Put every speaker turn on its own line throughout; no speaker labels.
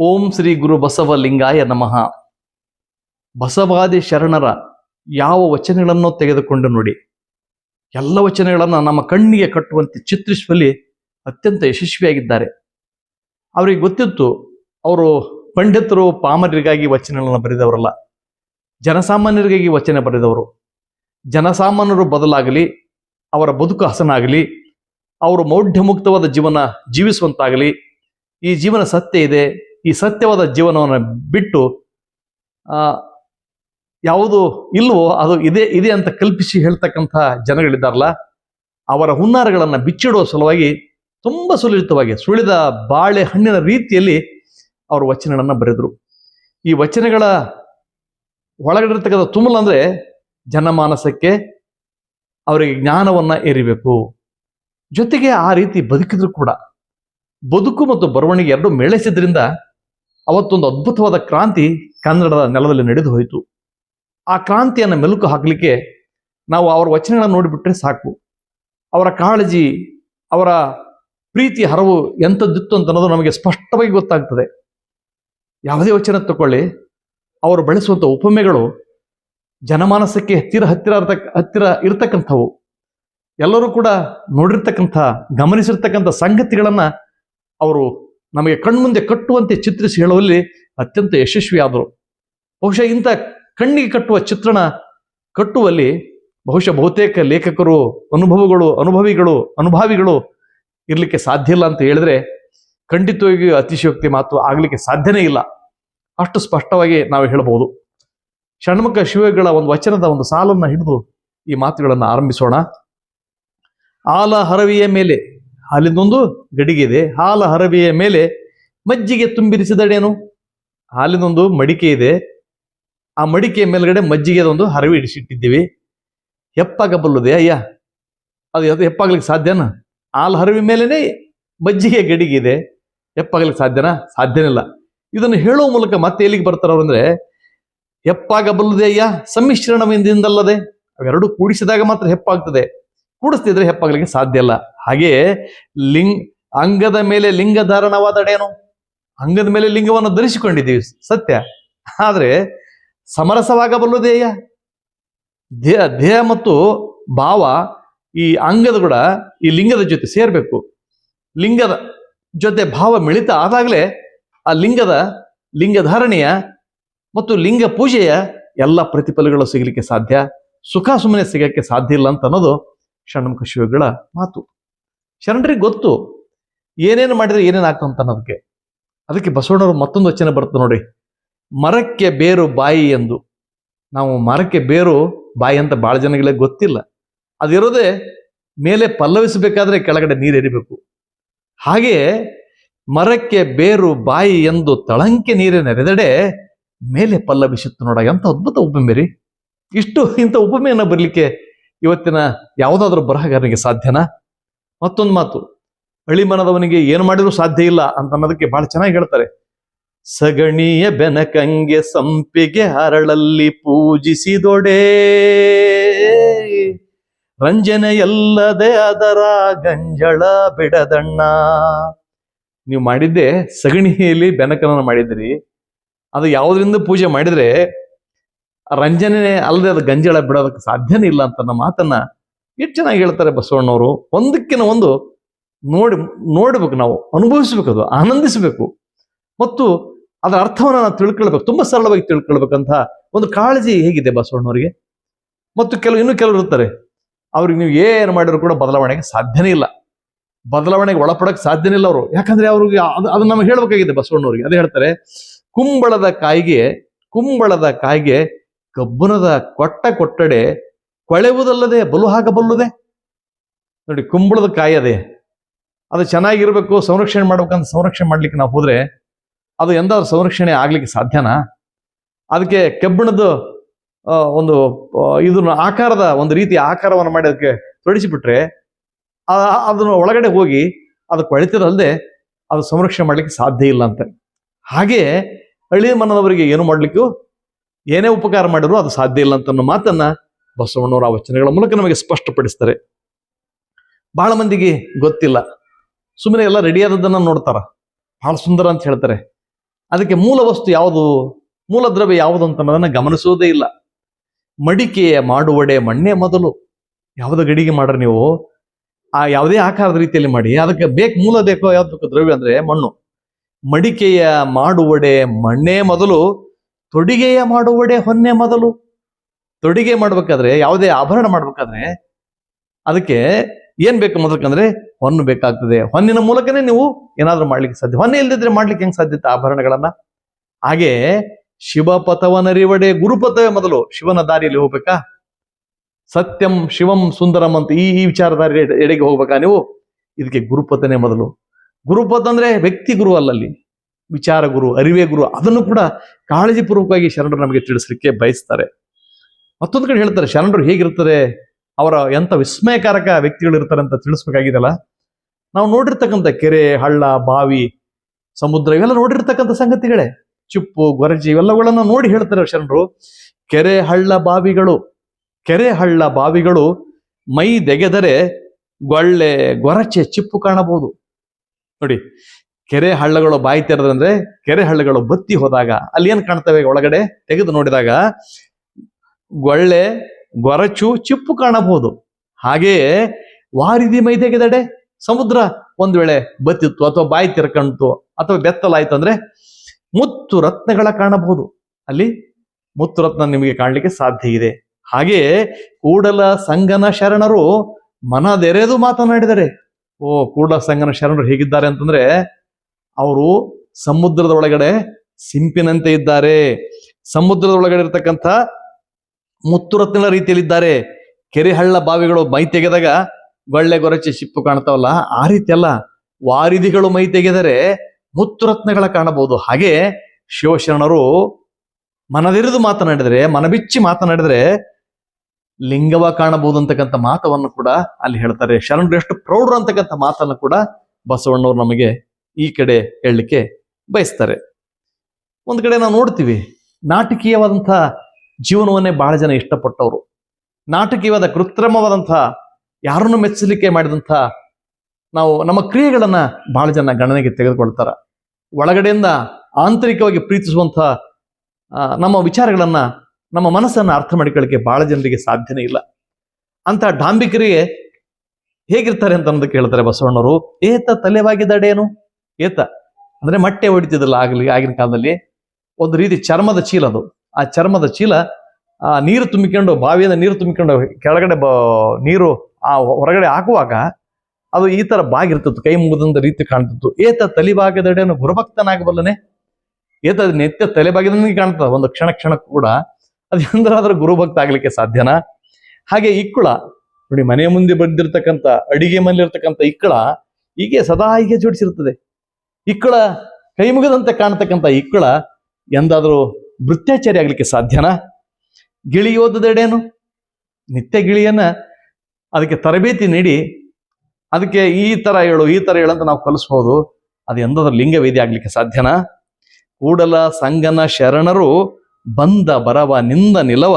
ಓಂ ಶ್ರೀ ಗುರು ಬಸವ ಲಿಂಗಾಯ ನಮಃ. ಬಸವಾದಿ ಶರಣರ ಯಾವ ವಚನಗಳನ್ನು ತೆಗೆದುಕೊಂಡು ನೋಡಿ. ಎಲ್ಲ ವಚನಗಳನ್ನು ನಮ್ಮ ಕಣ್ಣಿಗೆ ಕಟ್ಟುವಂತೆ ಚಿತ್ರಿಸುವಲ್ಲಿ ಅತ್ಯಂತ ಯಶಸ್ವಿಯಾಗಿದ್ದಾರೆ. ಅವರಿಗೆ ಗೊತ್ತಿತ್ತು, ಅವರು ಪಂಡಿತರು ಪಾಮರಿಗಾಗಿ ವಚನಗಳನ್ನು ಬರೆದವರಲ್ಲ. ಜನಸಾಮಾನ್ಯರಿಗಾಗಿ ವಚನ ಬರೆದವರು. ಜನಸಾಮಾನ್ಯರು ಬದಲಾಗಲಿ, ಅವರ ಬದುಕು ಹಸನಾಗಲಿ, ಅವರು ಮೌಢ್ಯಮುಕ್ತವಾದ ಜೀವನ ಜೀವಿಸುವಂತಾಗಲಿ, ಈ ಜೀವನ ಸತ್ಯ ಇದೆ ಈ ಸತ್ಯವಾದ ಜೀವನವನ್ನು ಬಿಟ್ಟು ಯಾವುದು ಇಲ್ವೋ ಅದು ಇದೆ ಇದೆ ಅಂತ ಕಲ್ಪಿಸಿ ಹೇಳ್ತಕ್ಕಂಥ ಜನಗಳಿದ್ದಾರಲ್ಲ, ಅವರ ಹುನ್ನಾರಗಳನ್ನು ಬಿಚ್ಚಿಡುವ ಸಲುವಾಗಿ ತುಂಬ ಸುಲಲಿತವಾಗಿ ಸುಳಿದ ಬಾಳೆ ಹಣ್ಣಿನ ರೀತಿಯಲ್ಲಿ ಅವರು ವಚನಗಳನ್ನು ಬರೆದರು. ಈ ವಚನಗಳ ಒಳಗಡೆ ಇರ್ತಕ್ಕಂಥ ತುಮಲ್ ಅಂದ್ರೆ ಜನಮಾನಸಕ್ಕೆ ಅವರಿಗೆ ಜ್ಞಾನವನ್ನ ಏರಿಬೇಕು. ಜೊತೆಗೆ ಆ ರೀತಿ ಬದುಕಿದ್ರು ಕೂಡ, ಬದುಕು ಮತ್ತು ಬರವಣಿಗೆ ಎರಡು ಮೇಳೈಸಿದ್ರಿಂದ ಅವತ್ತೊಂದು ಅದ್ಭುತವಾದ ಕ್ರಾಂತಿ ಕನ್ನಡದ ನೆಲದಲ್ಲಿ ನಡೆದು ಹೋಯಿತು. ಆ ಕ್ರಾಂತಿಯನ್ನು ಮೆಲುಕು ಹಾಕಲಿಕ್ಕೆ ನಾವು ಅವರ ವಚನಗಳನ್ನು ನೋಡಿಬಿಟ್ರೆ ಸಾಕು. ಅವರ ಕಾಳಜಿ, ಅವರ ಪ್ರೀತಿ ಹರವು ಎಂಥದ್ದಿತ್ತು ಅಂತ ಅನ್ನೋದು ನಮಗೆ ಸ್ಪಷ್ಟವಾಗಿ ಗೊತ್ತಾಗ್ತದೆ. ಯಾವುದೇ ವಚನ ತಗೊಳ್ಳಿ ಅವರು ಬಳಸುವಂಥ ಉಪಮೆಗಳು ಜನಮಾನಸಕ್ಕೆ ಹತ್ತಿರ ಹತ್ತಿರ ಹತ್ತಿರ ಇರತಕ್ಕಂಥವು. ಎಲ್ಲರೂ ಕೂಡ ನೋಡಿರ್ತಕ್ಕಂಥ, ಗಮನಿಸಿರ್ತಕ್ಕಂಥ ಸಂಗತಿಗಳನ್ನು ಅವರು ನಮಗೆ ಕಣ್ಮುಂದೆ ಕಟ್ಟುವಂತೆ ಚಿತ್ರಿಸಿ ಹೇಳುವಲ್ಲಿ ಅತ್ಯಂತ ಯಶಸ್ವಿಯಾದರು. ಬಹುಶಃ ಇಂಥ ಕಣ್ಣಿಗೆ ಕಟ್ಟುವ ಚಿತ್ರಣ ಕಟ್ಟುವಲ್ಲಿ ಬಹುಶಃ ಬಹುತೇಕ ಲೇಖಕರು, ಅನುಭವಗಳು, ಅನುಭವಿಗಳು, ಅನುಭಾವಿಗಳು ಇರಲಿಕ್ಕೆ ಸಾಧ್ಯ ಇಲ್ಲ ಅಂತ ಹೇಳಿದ್ರೆ ಖಂಡಿತವಾಗಿ ಅತಿಶಯೋಕ್ತಿ ಮಾತು ಆಗಲಿಕ್ಕೆ ಸಾಧ್ಯನೇ ಇಲ್ಲ. ಅಷ್ಟು ಸ್ಪಷ್ಟವಾಗಿ ನಾವು ಹೇಳಬಹುದು. ಷಣ್ಮುಖ ಶಿವಗಳ ಒಂದು ವಚನದ ಒಂದು ಸಾಲನ್ನ ಹಿಡಿದು ಈ ಮಾತುಗಳನ್ನು ಆರಂಭಿಸೋಣ. ಆಲ ಹರವಿಯ ಮೇಲೆ ಹಾಲಿನೊಂದು ಗಡಿಗೆ ಇದೆ ಹಾಲ ಹರವಿಯ ಮೇಲೆ ಮಜ್ಜಿಗೆ ತುಂಬಿರಿಸಿದಡೇನು ಹಾಲಿನೊಂದು ಮಡಿಕೆ ಇದೆ ಆ ಮಡಿಕೆಯ ಮೇಲ್ಗಡೆ ಮಜ್ಜಿಗೆ ಒಂದು ಹರವಿ ಇಡಿಸಿಟ್ಟಿದ್ದೀವಿ ಹೆಪ್ಪಾಗಬಲ್ಲದೆ, ಅಯ್ಯ, ಅದು ಅದು ಹೆಪ್ಪಾಗ್ಲಿಕ್ಕೆ ಸಾಧ್ಯನಾ? ಹಾಲು ಹರವಿ ಮೇಲೇನೆ ಮಜ್ಜಿಗೆ ಗಡಿಗೆ ಇದೆ ಹೆಪ್ಪಾಗ್ಲಿಕ್ಕೆ ಸಾಧ್ಯನಾ? ಸಾಧ್ಯನಿಲ್ಲ ಇದನ್ನು ಹೇಳುವ ಮೂಲಕ ಮತ್ತೆ ಎಲ್ಲಿಗೆ ಬರ್ತಾರ ಅಂದ್ರೆ, ಹೆಪ್ಪಾಗಬಲ್ಲದೆ, ಅಯ್ಯ ಸಮ್ಮಿಶ್ರಣವಿಂದಲ್ಲದೆ ಅವೆರಡು ಕೂಡಿಸಿದಾಗ ಮಾತ್ರ ಹೆಪ್ಪಾಗ್ತದೆ. ಕೂಡಿಸ್ತಿದ್ರೆ ಹೆಪ್ಪಾಗ್ಲಿಕ್ಕೆ ಸಾಧ್ಯ ಇಲ್ಲ. ಹಾಗೆ ಲಿಂಗ್, ಅಂಗದ ಮೇಲೆ ಲಿಂಗ ಧಾರಣವಾದಡೇನು ಅಂಗದ ಮೇಲೆ ಲಿಂಗವನ್ನು ಧರಿಸಿಕೊಂಡಿದ್ದೀವಿ ಸತ್ಯ. ಆದ್ರೆ ಸಮರಸವಾಗಬಲ್ಲು ದೇಹ ದೇಹ ಮತ್ತು ಭಾವ ಈ ಅಂಗದ ಕೂಡ ಈ ಲಿಂಗದ ಜೊತೆ ಸೇರ್ಬೇಕು. ಲಿಂಗದ ಜೊತೆ ಭಾವ ಮಿಳಿತ ಆದಾಗಲೇ ಆ ಲಿಂಗದ ಲಿಂಗಧಾರಣೆಯ ಮತ್ತು ಲಿಂಗ ಪೂಜೆಯ ಎಲ್ಲ ಪ್ರತಿಫಲಗಳು ಸಿಗಲಿಕ್ಕೆ ಸಾಧ್ಯ. ಸುಖ ಸುಮ್ಮನೆ ಸಿಗಕ್ಕೆ ಸಾಧ್ಯ ಇಲ್ಲ ಅಂತ ಅನ್ನೋದು ಷಣ್ಮುಖ ಶಿವಗಳ ಮಾತು. ಶರಣರಿಗೆ ಗೊತ್ತು. ಏನೇನು ಮಾಡಿದ್ರೆ ಏನೇನು ಆಗ್ತಂತ ಅನ್ನೋದಕ್ಕೆ. ಅದಕ್ಕೆ ಬಸವಣ್ಣವರು ಮತ್ತೊಂದು ವಚನ ಬರುತ್ತೆ ನೋಡಿ. ಮರಕ್ಕೆ ಬೇರು ಬಾಯಿ ಎಂದು. ನಾವು ಮರಕ್ಕೆ ಬೇರು ಬಾಯಿ ಅಂತ ಭಾಳ ಜನಗಳಿಗೆ ಗೊತ್ತಿಲ್ಲ. ಅದಿರೋದೇ ಮೇಲೆ ಪಲ್ಲವಿಸಬೇಕಾದ್ರೆ ಕೆಳಗಡೆ ನೀರು ಎರಿಬೇಕು. ಹಾಗೆ ಮರಕ್ಕೆ ಬೇರು ಬಾಯಿ ಎಂದು ತಳಂಕೆ ನೀರಿನ ನೆರೆದಡೆ ಮೇಲೆ ಪಲ್ಲವಿಸುತ್ತೆ ನೋಡ. ಎಂತ ಅದ್ಭುತ ಉಪಮೆ ರೀ. ಇಷ್ಟು ಇಂಥ ಉಪಮೆಯನ್ನು ಬರಲಿಕ್ಕೆ ಇವತ್ತಿನ ಯಾವುದಾದ್ರೂ ಬರಹಗಾರನಿಗೆ ಸಾಧ್ಯನಾ? ಮತ್ತೊಂದು ಮಾತು, ಅಳಿಮನದವನಿಗೆ ಏನು ಮಾಡಿದ್ರು ಸಾಧ್ಯ ಇಲ್ಲ ಅಂತ ಅನ್ನೋದಕ್ಕೆ ಬಹಳ ಚೆನ್ನಾಗಿ ಹೇಳ್ತಾರೆ. ಸಗಣಿಯ ಬೆನಕಂಗೆ ಸಂಪಿಗೆ ಹರಳಲ್ಲಿ ಪೂಜಿಸಿದೊಡೆ. ರಂಜನೆಯಲ್ಲದೆ ಅದರ ಗಂಜಳ ಬಿಡದಣ್ಣ. ನೀವು ಮಾಡಿದ್ದೆ ಸಗಣಿಯಲ್ಲಿ ಬೆನಕನನ್ನು ಮಾಡಿದ್ರಿ. ಅದು ಯಾವುದರಿಂದ ಪೂಜೆ ಮಾಡಿದ್ರೆ ರಂಜನೆ ಅಲ್ಲದೆ ಅದು ಗಂಜಳ ಬಿಡೋದಕ್ಕೆ ಸಾಧ್ಯನೇ ಇಲ್ಲ ಅಂತ ಮಾತನ್ನ ಎಷ್ಟು ಚೆನ್ನಾಗಿ ಹೇಳ್ತಾರೆ ಬಸವಣ್ಣವರು? ಒಂದಕ್ಕಿನ ಒಂದು ನೋಡಿ, ನೋಡ್ಬೇಕು ನಾವು, ಅನುಭವಿಸ್ಬೇಕು ಅದು, ಆನಂದಿಸಬೇಕು. ಮತ್ತು ಅದರ ಅರ್ಥವನ್ನು ನಾವು ತಿಳ್ಕೊಳ್ಬೇಕು, ತುಂಬಾ ಸರಳವಾಗಿ ತಿಳ್ಕೊಳ್ಬೇಕಂತ ಒಂದು ಕಾಳಜಿ ಹೇಗಿದೆ ಬಸವಣ್ಣವರಿಗೆ. ಮತ್ತು ಕೆಲವು, ಇನ್ನೂ ಕೆಲವರು ಇರ್ತಾರೆ, ಅವ್ರಿಗೆ ನೀವು ಏನು ಮಾಡಿದ್ರು ಕೂಡ ಬದಲಾವಣೆಗೆ ಸಾಧ್ಯನೇ ಇಲ್ಲ. ಬದಲಾವಣೆಗೆ ಒಳಪಡಕ್ಕೆ ಸಾಧ್ಯನೇ ಇಲ್ಲ ಅವರು. ಯಾಕಂದ್ರೆ ಅವ್ರಿಗೆ ಅದು ಅದು ನಮಗೆ ಹೇಳ್ಬೇಕಾಗಿದೆ ಬಸವಣ್ಣವ್ರಿಗೆ, ಅದೇ ಹೇಳ್ತಾರೆ, ಕುಂಬಳದ ಕಾಯಿಗೆ ಕುಂಬಳದ ಕಾಯಿಗೆ, ಕಬ್ಬುನದ ಕೊಟ್ಟ ಕೊಟ್ಟಡೆ ಕೊಳೆವುದಲ್ಲದೆ ಬಲು ಹಾಕಬಲ್ಲದೆ ನೋಡಿ, ಕುಂಬಳದ ಕಾಯಿ ಅದೇ. ಅದು ಚೆನ್ನಾಗಿರಬೇಕು, ಸಂರಕ್ಷಣೆ ಮಾಡ್ಬೇಕಂತ ಸಂರಕ್ಷಣೆ ಮಾಡ್ಲಿಕ್ಕೆ ನಾವು ಹೋದ್ರೆ ಅದು ಎಂದಾದ್ರೂ ಸಂರಕ್ಷಣೆ ಆಗ್ಲಿಕ್ಕೆ ಸಾಧ್ಯನಾ? ಅದಕ್ಕೆ ಕಬ್ಬಿಣದ ಒಂದು ಇದನ್ನ ಆಕಾರದ, ಒಂದು ರೀತಿಯ ಆಕಾರವನ್ನು ಮಾಡಿ ಅದಕ್ಕೆ ತೊಡಿಸಿಬಿಟ್ರೆ ಅದನ್ನು ಒಳಗಡೆ ಹೋಗಿ ಅದು ಕೊಳಿತಿರಲ್ದೆ ಅದು ಸಂರಕ್ಷಣೆ ಮಾಡ್ಲಿಕ್ಕೆ ಸಾಧ್ಯ ಇಲ್ಲ ಅಂತ. ಹಾಗೆ ಹಳ್ಳಿ ಮನದವರಿಗೆ ಏನು ಮಾಡಲಿಕ್ಕೂ? ಏನೇ ಉಪಕಾರ ಮಾಡಿದ್ರು ಅದು ಸಾಧ್ಯ ಇಲ್ಲ ಅಂತ ಅನ್ನೋ ಮಾತನ್ನ ಬಸವಣ್ಣವರ ಆ ವಚನಗಳ ಮೂಲಕ ನಮಗೆ ಸ್ಪಷ್ಟಪಡಿಸ್ತಾರೆ. ಬಹಳ ಮಂದಿಗೆ ಗೊತ್ತಿಲ್ಲ. ಸುಮ್ಮನೆ ಎಲ್ಲ ರೆಡಿಯಾದದ್ದನ್ನ ನೋಡ್ತಾರ. ಬಹಳ ಸುಂದರ ಅಂತ ಹೇಳ್ತಾರೆ. ಅದಕ್ಕೆ ಮೂಲ ವಸ್ತು ಯಾವುದು? ಮೂಲ ದ್ರವ್ಯ ಯಾವುದು ಅಂತ ಅನ್ನೋದನ್ನ ಗಮನಿಸುವುದೇ ಇಲ್ಲ. ಮಡಿಕೆಯ ಮಾಡುವಡೆ ಮಣ್ಣೆ ಮೊದಲು. ಯಾವುದೋ ಗಡಿಗೆ ಮಾಡ್ರಿ ನೀವು? ಆ ಯಾವುದೇ ಆಕಾರದ ರೀತಿಯಲ್ಲಿ ಮಾಡಿ. ಅದಕ್ಕೆ ಬೇಕು ಮೂಲ ಬೇಕೋ ಯಾವ್ದು ದ್ರವ್ಯ ಅಂದ್ರೆ ಮಣ್ಣು. ಮಡಿಕೆಯ ಮಾಡುವಡೆ ಮಣ್ಣೆ ಮೊದಲು, ತೊಡಿಗೆಯ ಮಾಡುವಡೆ ಹೊನ್ನೆ ಮೊದಲು. ತೊಡಿಗೆ ಮಾಡ್ಬೇಕಾದ್ರೆ, ಯಾವುದೇ ಆಭರಣ ಮಾಡ್ಬೇಕಾದ್ರೆ, ಅದಕ್ಕೆ ಏನ್ ಬೇಕು ಮೊದಲಕ್ಕಂದ್ರೆ ಹೊನ್ನು ಬೇಕಾಗ್ತದೆ. ಹೊನ್ನಿನ ಮೂಲಕನೇ ನೀವು ಏನಾದ್ರೂ ಮಾಡ್ಲಿಕ್ಕೆ ಸಾಧ್ಯ. ಹೊನ್ನೆ ಇಲ್ದಿದ್ರೆ ಮಾಡ್ಲಿಕ್ಕೆ ಹೆಂಗ್ ಸಾಧ್ಯತೆ ಆಭರಣಗಳನ್ನ? ಹಾಗೆ ಶಿವಪಥವನರಿವಡೆ ಗುರುಪಥವೇ ಮೊದಲು. ಶಿವನ ದಾರಿಯಲ್ಲಿ ಹೋಗ್ಬೇಕಾ? ಸತ್ಯಂ ಶಿವಂ ಸುಂದರಂ ಅಂತ ಈ ಈ ವಿಚಾರದಾರಿ ಎಡೆಗೆ ಹೋಗ್ಬೇಕಾ ನೀವು? ಇದಕ್ಕೆ ಗುರುಪಥನೇ ಮೊದಲು. ಗುರುಪಥ ಅಂದ್ರೆ ವ್ಯಕ್ತಿ ಗುರು ಅಲ್ಲಲ್ಲಿ. ವಿಚಾರ ಗುರು, ಅರಿವೇ ಗುರು. ಅದನ್ನು ಕೂಡ ಕಾಳಜಿಪೂರ್ವಕವಾಗಿ ಶರಣರು ನಮಗೆ ತಿಳಿಸ್ಲಿಕ್ಕೆ ಬಯಸ್ತಾರೆ. ಮತ್ತೊಂದು ಕಡೆ ಹೇಳ್ತಾರೆ, ಶರಣರು ಹೇಗಿರ್ತಾರೆ, ಅವರ ಎಂತ ವಿಸ್ಮಯಕಾರಕ ವ್ಯಕ್ತಿಗಳು ಇರ್ತಾರೆ ಅಂತ ತಿಳಿಸ್ಬೇಕಾಗಿದೆಲ್ಲ ನಾವು ನೋಡಿರ್ತಕ್ಕಂಥ ಕೆರೆ, ಹಳ್ಳ, ಬಾವಿ, ಸಮುದ್ರ, ಇವೆಲ್ಲ ನೋಡಿರ್ತಕ್ಕಂಥ ಸಂಗತಿಗಳೇ. ಚಿಪ್ಪು, ಗೊರಜಿ ಇವೆಲ್ಲಗಳನ್ನ ನೋಡಿ ಹೇಳ್ತಾರೆ ಶರಣರು. ಕೆರೆ, ಹಳ್ಳ, ಬಾವಿಗಳು. ಕೆರೆ, ಹಳ್ಳ, ಬಾವಿಗಳು ಮೈ ದೆಗೆದರೆ ಗೊಳ್ಳೆ, ಗೊರಚೆ ಚಿಪ್ಪು ಕಾಣಬಹುದು. ನೋಡಿ, ಕೆರೆ, ಹಳ್ಳಗಳು ಬಾಯಿ ತೆರೆದಂದ್ರೆ ಕೆರೆ, ಹಳ್ಳಗಳು ಬತ್ತಿ ಹೋದಾಗ ಅಲ್ಲಿ ಏನ್ ಕಾಣ್ತವೆ ಒಳಗಡೆ? ತೆಗೆದು ನೋಡಿದಾಗ ಗೊಳ್ಳೆ ಗೊರಚು ಚಿಪ್ಪು ಕಾಣಬಹುದು. ಹಾಗೆಯೇ ವಾರಿದಿ ಮೈ ತೆಗೆದಡೆ ಸಮುದ್ರ ಒಂದ್ ವೇಳೆ ಬತ್ತಿತ್ತು ಅಥವಾ ಬಾಯಿ ತಿರ್ಕಂತು ಅಥವಾ ಬೆತ್ತಲಾಯ್ತು ಅಂದ್ರೆ ಮುತ್ತು ರತ್ನಗಳ ಕಾಣಬಹುದು. ಅಲ್ಲಿ ಮುತ್ತು ರತ್ನ ನಿಮಗೆ ಕಾಣಲಿಕ್ಕೆ ಸಾಧ್ಯ ಇದೆ. ಹಾಗೆಯೇ ಕೂಡಲ ಸಂಗನ ಶರಣರು ಮನದೆರೆದು ಮಾತನಾಡಿದರೆ, ಓ ಕೂಡಲ ಸಂಗನ ಶರಣರು ಹೇಗಿದ್ದಾರೆ ಅಂತಂದ್ರೆ, ಅವರು ಸಮುದ್ರದ ಒಳಗಡೆ ಸಿಂಪಿನಂತೆ ಇದ್ದಾರೆ. ಸಮುದ್ರದ ಒಳಗಡೆ ಇರತಕ್ಕಂಥ ಮುತ್ತುರತ್ನ ರೀತಿಯಲ್ಲಿದ್ದಾರೆ. ಕೆರೆ ಹಳ್ಳ ಬಾವಿಗಳು ಮೈ ತೆಗೆದಾಗ ಗೊಳ್ಳೆ ಗೊರಚೆ ಶಿಪ್ಪು ಕಾಣ್ತಾವಲ್ಲ, ಆ ರೀತಿ ಅಲ್ಲ ವಾರಿದಿಗಳು ಮೈ ತೆಗೆದರೆ ಮುತ್ತುರತ್ನಗಳ ಕಾಣಬಹುದು. ಹಾಗೆ ಶಿವಶರಣರು ಮನದಿರಿದು ಮಾತನಾಡಿದರೆ, ಮನಬಿಚ್ಚಿ ಮಾತನಾಡಿದರೆ ಲಿಂಗವ ಕಾಣಬಹುದು ಅಂತಕ್ಕಂಥ ಮಾತವನ್ನು ಕೂಡ ಅಲ್ಲಿ ಹೇಳ್ತಾರೆ. ಶರಣರು ಎಷ್ಟು ಪ್ರೌಢರು ಅಂತಕ್ಕಂಥ ಮಾತನ್ನು ಕೂಡ ಬಸವಣ್ಣವ್ರು ನಮಗೆ ಈ ಕಡೆ ಹೇಳಲಿಕ್ಕೆ ಬಯಸ್ತಾರೆ. ಒಂದು ಕಡೆ ನಾವು ನೋಡ್ತೀವಿ, ನಾಟಕೀಯವಾದಂಥ ಜೀವನವನ್ನೇ ಬಹಳ ಜನ ಇಷ್ಟಪಟ್ಟವರು. ನಾಟಕೀಯವಾದ, ಕೃತ್ರಿಮವಾದಂಥ, ಯಾರನ್ನು ಮೆಚ್ಚಲಿಕ್ಕೆ ಮಾಡಿದಂಥ, ನಾವು ನಮ್ಮ ಕ್ರಿಯೆಗಳನ್ನ ಬಹಳ ಜನ ಗಣನೆಗೆ ತೆಗೆದುಕೊಳ್ತಾರ. ಒಳಗಡೆಯಿಂದ ಆಂತರಿಕವಾಗಿ ಪ್ರೀತಿಸುವಂಥ ನಮ್ಮ ವಿಚಾರಗಳನ್ನ, ನಮ್ಮ ಮನಸ್ಸನ್ನು ಅರ್ಥ ಮಾಡಿಕೊಳ್ಳಿಕ್ಕೆ ಬಹಳ ಜನರಿಗೆ ಸಾಧ್ಯನೇ ಇಲ್ಲ. ಅಂತ ಡಾಂಬಿಕರಿಗೆ ಹೇಗಿರ್ತಾರೆ ಅಂತ ಅನ್ನೋದಕ್ಕೆ ಹೇಳ್ತಾರೆ ಬಸವಣ್ಣವರು. ಏತ ತಲೆವಾಗಿದ್ದಾಡೇನು ಏತ? ಅಂದ್ರೆ ಮಟ್ಟೆ ಹೊಡಿತಿದ್ದಲ್ಲ, ಆಗಲಿ, ಆಗಿನ ಕಾಲದಲ್ಲಿ. ಒಂದು ರೀತಿ ಚರ್ಮದ ಚೀಲ ಅದು. ಆ ಚರ್ಮದ ಚೀಲ, ಆ ನೀರು ತುಂಬಿಕೊಂಡು, ಬಾವಿಯಿಂದ ನೀರು ತುಂಬಿಕೊಂಡು ಕೆಳಗಡೆ ಬ, ನೀರು ಆ ಹೊರಗಡೆ ಹಾಕುವಾಗ ಅದು ಈ ತರ ಬಾಗಿರ್ತಿತ್ತು ಕೈ ಮುಗಿದಂತ ರೀತಿ ಕಾಣ್ತಿತ್ತು ಏತ ತಲಿಬಾಗದಡೇನು ಗುರುಭಕ್ತನಾಗಬಲ್ಲನೆ? ಏತ ನಿತ್ಯ ತಲೆಬಾಗಿದಂಗೆ ಕಾಣ್ತದ. ಒಂದು ಕ್ಷಣ ಕ್ಷಣ ಕೂಡ ಅದು ಎಂದ್ರಾದ್ರೂ ಗುರುಭಕ್ತ ಆಗ್ಲಿಕ್ಕೆ ಸಾಧ್ಯನಾ? ಹಾಗೆ ಇಕ್ಕುಳ ನೋಡಿ ಮನೆ ಮುಂದೆ ಬಂದಿರತಕ್ಕಂತ ಅಡಿಗೆ ಮನೆಯಲ್ಲಿರ್ತಕ್ಕಂಥ ಇಕ್ಕಳ ಹೀಗೆ ಸದಾ ಹೀಗೆ ಜೋಡಿಸಿರ್ತದೆ ಇಕ್ಕಳ ಕೈ ಮುಗಿದಂತೆ ಕಾಣ್ತಕ್ಕಂಥ ಇಕ್ಕಳ ಎಂದಾದ್ರೂ ವೃತ್ತಾಚಾರಿ ಆಗ್ಲಿಕ್ಕೆ ಸಾಧ್ಯನಾ? ಗಿಳಿ ಓದದೆಡೇನು? ನಿತ್ಯ ಗಿಳಿಯನ್ನ ಅದಕ್ಕೆ ತರಬೇತಿ ನೀಡಿ, ಅದಕ್ಕೆ ಈ ತರ ಹೇಳು, ಈ ತರ ಹೇಳು ಅಂತ ನಾವು ಕಲಿಸ್ಬೋದು. ಅದು ಎಂದಾದ್ರೂ ಲಿಂಗವೇದಿ ಆಗ್ಲಿಕ್ಕೆ ಸಾಧ್ಯನಾ? ಕೂಡಲ ಸಂಗನ ಶರಣರು ಬಂದ ಬರವ ನಿಂದ ನಿಲವ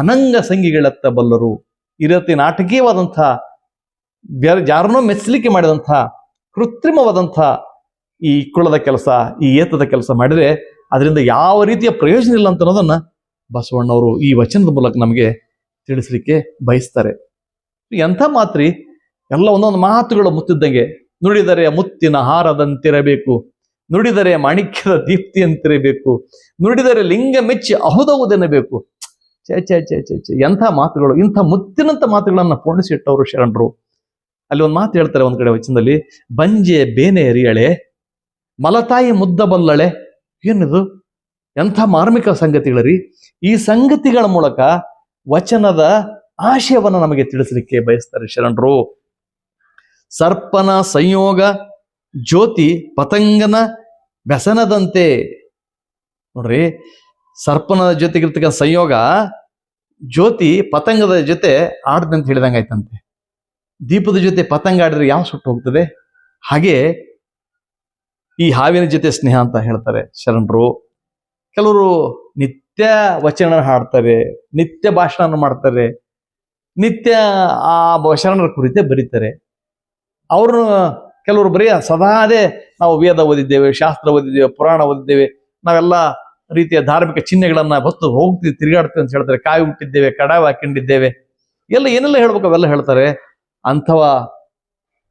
ಅನಂಗ ಸಂಗಿಗಳತ್ತ ಬಲ್ಲರು. ಈ ರೀತಿ ನಾಟಕೀಯವಾದಂಥ ಬೇರೆ ಯಾರನ್ನೋ ಮೆಚ್ಚಲಿಕ್ಕೆ ಮಾಡಿದಂಥ, ಕೃತ್ರಿಮವಾದಂಥ ಈ ಕುಳದ ಕೆಲಸ, ಈ ಏತದ ಕೆಲಸ ಮಾಡಿದ್ರೆ ಅದರಿಂದ ಯಾವ ರೀತಿಯ ಪ್ರಯೋಜನ ಇಲ್ಲ ಅಂತ ಅನ್ನೋದನ್ನ ಬಸವಣ್ಣವರು ಈ ವಚನದ ಮೂಲಕ ನಮಗೆ ತಿಳಿಸ್ಲಿಕ್ಕೆ ಬಯಸ್ತಾರೆ. ಎಂಥ ಮಾತ್ರಿ ಎಲ್ಲ ಒಂದೊಂದು ಮಾತುಗಳು ಮುತ್ತಿದ್ದಂಗೆ ನುಡಿದರೆ ಮುತ್ತಿನ ಹಾರದಂತಿರಬೇಕು, ನುಡಿದರೆ ಮಾಣಿಕ್ಯದ ದೀಪ್ತಿಯಂತಿರಬೇಕು, ನುಡಿದರೆ ಲಿಂಗ ಮೆಚ್ಚಿ ಅಹುದವುದೆನ್ನಬೇಕು. ಛೇ ಛೇ ಛೇ ಛೇ ಚೇ ಎಂಥ ಮಾತುಗಳು, ಇಂಥ ಮುತ್ತಿನಂಥ ಮಾತುಗಳನ್ನ ಪೂರ್ಣಿಸಿಟ್ಟವರು ಶರಣರು. ಅಲ್ಲಿ ಒಂದು ಮಾತು ಹೇಳ್ತಾರೆ ಒಂದ್ ಕಡೆ ವಚನದಲ್ಲಿ, ಬಂಜೆ ಬೇನೆ ಎರಿಯಳೆ ಮಲತಾಯಿ ಮುದ್ದ ಬಲ್ಲಳೆ ಏನಿದು? ಎಂಥ ಮಾರ್ಮಿಕ ಸಂಗತಿಗಳರಿ? ಈ ಸಂಗತಿಗಳ ಮೂಲಕ ವಚನದ ಆಶಯವನ್ನ ನಮಗೆ ತಿಳಿಸಲಿಕ್ಕೆ ಬಯಸ್ತಾರೆ ಶರಣರು. ಸರ್ಪನ ಸಂಯೋಗ, ಜ್ಯೋತಿ, ಪತಂಗನ ವ್ಯಸನದಂತೆ. ನೋಡ್ರಿ, ಸರ್ಪನ ಜೊತೆಗಿರ್ತಕ್ಕಂಥ ಸಂಯೋಗ, ಜ್ಯೋತಿ, ಪತಂಗದ ಜೊತೆ ಆಡ್ದಂತ ಹೇಳಿದಂಗೆ ಆಯ್ತಂತೆ ದೀಪದ ಜೊತೆ ಪತಂಗ ಆಡಿದ್ರೆ ಯಾವ ಸುಟ್ಟು ಹೋಗ್ತದೆ? ಹಾಗೆ ಈ ಹಾವಿನ ಜೊತೆ ಸ್ನೇಹ ಅಂತ ಹೇಳ್ತಾರೆ ಶರಣರು. ಕೆಲವರು ನಿತ್ಯ ವಚನ ಹಾಡ್ತಾರೆ, ನಿತ್ಯ ಭಾಷಣ ಮಾಡ್ತಾರೆ, ನಿತ್ಯ ಆ ಶರಣರ ಕುರಿತೇ ಬರೀತಾರೆ. ಅವ್ರನ್ನ ಕೆಲವರು ಬರೀ ಸದಾ ಅದೇ ನಾವು ವೇದ ಓದಿದ್ದೇವೆ, ಶಾಸ್ತ್ರ ಓದಿದ್ದೇವೆ, ಪುರಾಣ ಓದಿದ್ದೇವೆ, ನಾವೆಲ್ಲ ರೀತಿಯ ಧಾರ್ಮಿಕ ಚಿಹ್ನೆಗಳನ್ನ ಬಸ್ತು ಹೋಗ್ತೀವಿ ತಿರುಗಾಡ್ತೀವಿ ಅಂತ ಹೇಳ್ತಾರೆ. ಕಾಯಿ ಹುಟ್ಟಿದ್ದೇವೆ, ಕಡಾವ ಹಾಕೊಂಡಿದ್ದೇವೆ. ಎಲ್ಲ ಏನೆಲ್ಲ ಹೇಳ್ಬೇಕು ಅವೆಲ್ಲ ಹೇಳ್ತಾರೆ. ಅಂಥವ,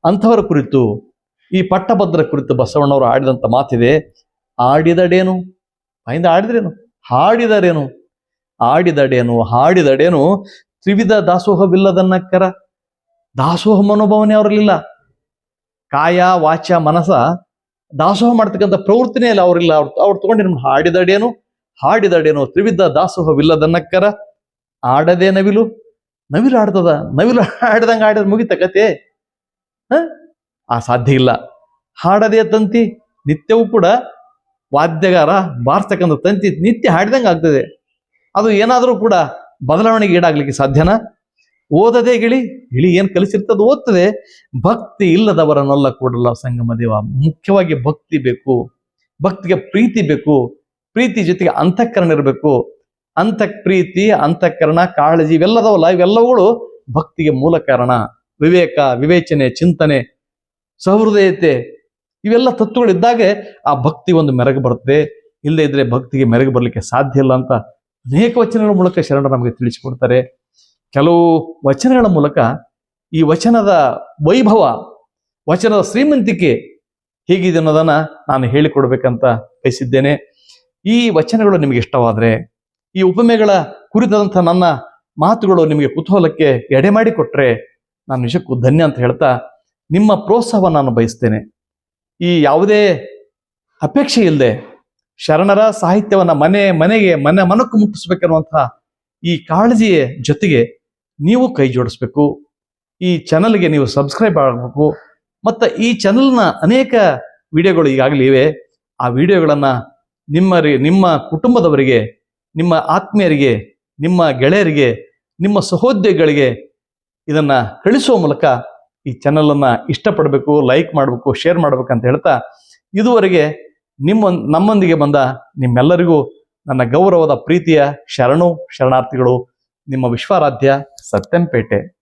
ಅಂಥವರ ಕುರಿತು ಈ ಪಟ್ಟಭದ್ರ ಕುರಿತು ಬಸವಣ್ಣವರು ಆಡಿದಂಥ ಮಾತಿದೆ, ಆಡಿದಡೇನು? ಅಂದ ಆಡಿದ್ರೇನು? ಹಾಡಿದರೇನು? ಆಡಿದಡೇನು? ಹಾಡಿದಡೇನು? ತ್ರಿವಿಧ ದಾಸೋಹವಿಲ್ಲದನ್ನಕ್ಕರ ದಾಸೋಹ ಮನೋಭಾವನೆ ಅವರಲ್ಲಿಲ್ಲ. ಕಾಯ ವಾಚ ಮನಸ ದಾಸೋಹ ಮಾಡ್ತಕ್ಕಂಥ ಪ್ರವೃತ್ತಿನೇ ಇಲ್ಲ ಅವರಿಲ್ಲ. ಅವ್ರು ಅವ್ರು ತಗೊಂಡು ನಮ್ಮ ಹಾಡಿದಡೇನು? ಹಾಡಿದಡೇನು? ತ್ರಿವಿಧ ದಾಸೋಹವಿಲ್ಲದನ್ನಕ್ಕರ ಆಡದೆ ನವಿಲು? ನವಿಲು ಆಡ್ತದ? ನವಿಲು ಆಡ್ದಂಗೆ ಆಡಿದ್ರೆ ಮುಗಿತ ಕತೆ. ಹ? ಆ ಸಾಧ್ಯ ಇಲ್ಲ. ಹಾಡದೇ ತಂತಿ ನಿತ್ಯವೂ ಕೂಡ ವಾದ್ಯಗಾರ ಬಾರಿಸ್ತಕ್ಕಂಥ ತಂತಿ ನಿತ್ಯ ಹಾಡಿದಂಗೆ ಆಗ್ತದೆ. ಅದು ಏನಾದರೂ ಕೂಡ ಬದಲಾವಣೆಗೆ ಈಡಾಗ್ಲಿಕ್ಕೆ ಸಾಧ್ಯನಾ? ಓದದೆ ಗಿಳಿ ಇಳಿ ಏನು ಕಲಿಸಿರ್ತದೆ ಓದ್ತದೆ. ಭಕ್ತಿ ಇಲ್ಲದವರನ್ನೆಲ್ಲ ಕೂಡಲ್ಲ ಸಂಗಮ ದೇವ, ಮುಖ್ಯವಾಗಿ ಭಕ್ತಿ ಬೇಕು. ಭಕ್ತಿಗೆ ಪ್ರೀತಿ ಬೇಕು. ಪ್ರೀತಿ ಜೊತೆಗೆ ಅಂತಃಕರಣ ಇರಬೇಕು. ಅಂತಃ ಪ್ರೀತಿ ಅಂತಃಕರಣ, ಕಾಳಜಿ ಇವೆಲ್ಲದವಲ್ಲ, ಇವೆಲ್ಲವುಗಳು ಭಕ್ತಿಗೆ ಮೂಲ ಕಾರಣ. ವಿವೇಕ, ವಿವೇಚನೆ, ಚಿಂತನೆ ಸಹೃದಯತೆ ಇವೆಲ್ಲ ತತ್ವಗಳಿದ್ದಾಗೆ ಆ ಭಕ್ತಿ ಒಂದು ಮೆರಗು ಬರುತ್ತೆ. ಇಲ್ಲದೆ ಇದ್ರೆ ಭಕ್ತಿಗೆ ಮೆರಗು ಬರಲಿಕ್ಕೆ ಸಾಧ್ಯ ಇಲ್ಲ ಅಂತ ಅನೇಕ ವಚನಗಳ ಮೂಲಕ ಶರಣರು ನಮಗೆ ತಿಳಿಸಿಕೊಡ್ತಾರೆ. ಕೆಲವು ವಚನಗಳ ಮೂಲಕ ಈ ವಚನದ ವೈಭವ, ವಚನದ ಶ್ರೀಮಂತಿಕೆ ಹೇಗಿದೆ ಅನ್ನೋದನ್ನ ನಾನು ಹೇಳಿಕೊಡ್ಬೇಕಂತ ಬಯಸಿದ್ದೇನೆ. ಈ ವಚನಗಳು ನಿಮಗೆ ಇಷ್ಟವಾದರೆ, ಈ ಉಪಮೆಗಳ ಕುರಿತಾದಂಥ ನನ್ನ ಮಾತುಗಳು ನಿಮಗೆ ಕುತೂಹಲಕ್ಕೆ ಎಡೆ ಮಾಡಿಕೊಟ್ರೆ ನಾನು ನಿಜಕ್ಕೂ ಧನ್ಯ ಅಂತ ಹೇಳ್ತಾ ನಿಮ್ಮ ಪ್ರೋತ್ಸಾಹವನ್ನು ನಾನು ಬಯಸ್ತೇನೆ. ಈ ಯಾವುದೇ ಅಪೇಕ್ಷೆ ಇಲ್ಲದೆ ಶರಣರ ಸಾಹಿತ್ಯವನ್ನು ಮನೆ, ಮನೆಗೆ, ಮನೆ, ಮನಕ್ಕೂ ಮುಟ್ಟಿಸ್ಬೇಕನ್ನುವಂತಹ ಈ ಕಾಳಜಿಯ ಜೊತೆಗೆ ನೀವು ಕೈ ಜೋಡಿಸ್ಬೇಕು. ಈ ಚಾನಲ್ಗೆ ನೀವು ಸಬ್ಸ್ಕ್ರೈಬ್ ಆಗಬೇಕು. ಮತ್ತು ಈ ಚಾನಲ್ನ ಅನೇಕ ವಿಡಿಯೋಗಳು ಈಗಾಗಲೇ ಇವೆ. ಆ ವಿಡಿಯೋಗಳನ್ನು ನಿಮ್ಮ ನಿಮ್ಮ ಕುಟುಂಬದವರಿಗೆ, ನಿಮ್ಮ ಆತ್ಮೀಯರಿಗೆ, ನಿಮ್ಮ ಗೆಳೆಯರಿಗೆ, ನಿಮ್ಮ ಸಹೋದ್ಯೋಗಿಗಳಿಗೆ ಇದನ್ನು ಕಳಿಸುವ ಮೂಲಕ ಈ ಚಾನಲನ್ನು ಇಷ್ಟಪಡಬೇಕು ಲೈಕ್ ಮಾಡಬೇಕು ಶೇರ್ ಅಂತ ಹೇಳ್ತಾ ಇದುವರೆಗೆ ನಿಮ್ಮ ನಮ್ಮೊಂದಿಗೆ ಬಂದ ನಿಮ್ಮೆಲ್ಲರಿಗೂ ನನ್ನ ಗೌರವದ ಪ್ರೀತಿಯ ಶರಣು, ಶರಣಾರ್ಥಿಗಳು ನಿಮ್ಮ ವಿಶ್ವಾರಾಧ್ಯ ಸತ್ಯಂಪೇಟೆ.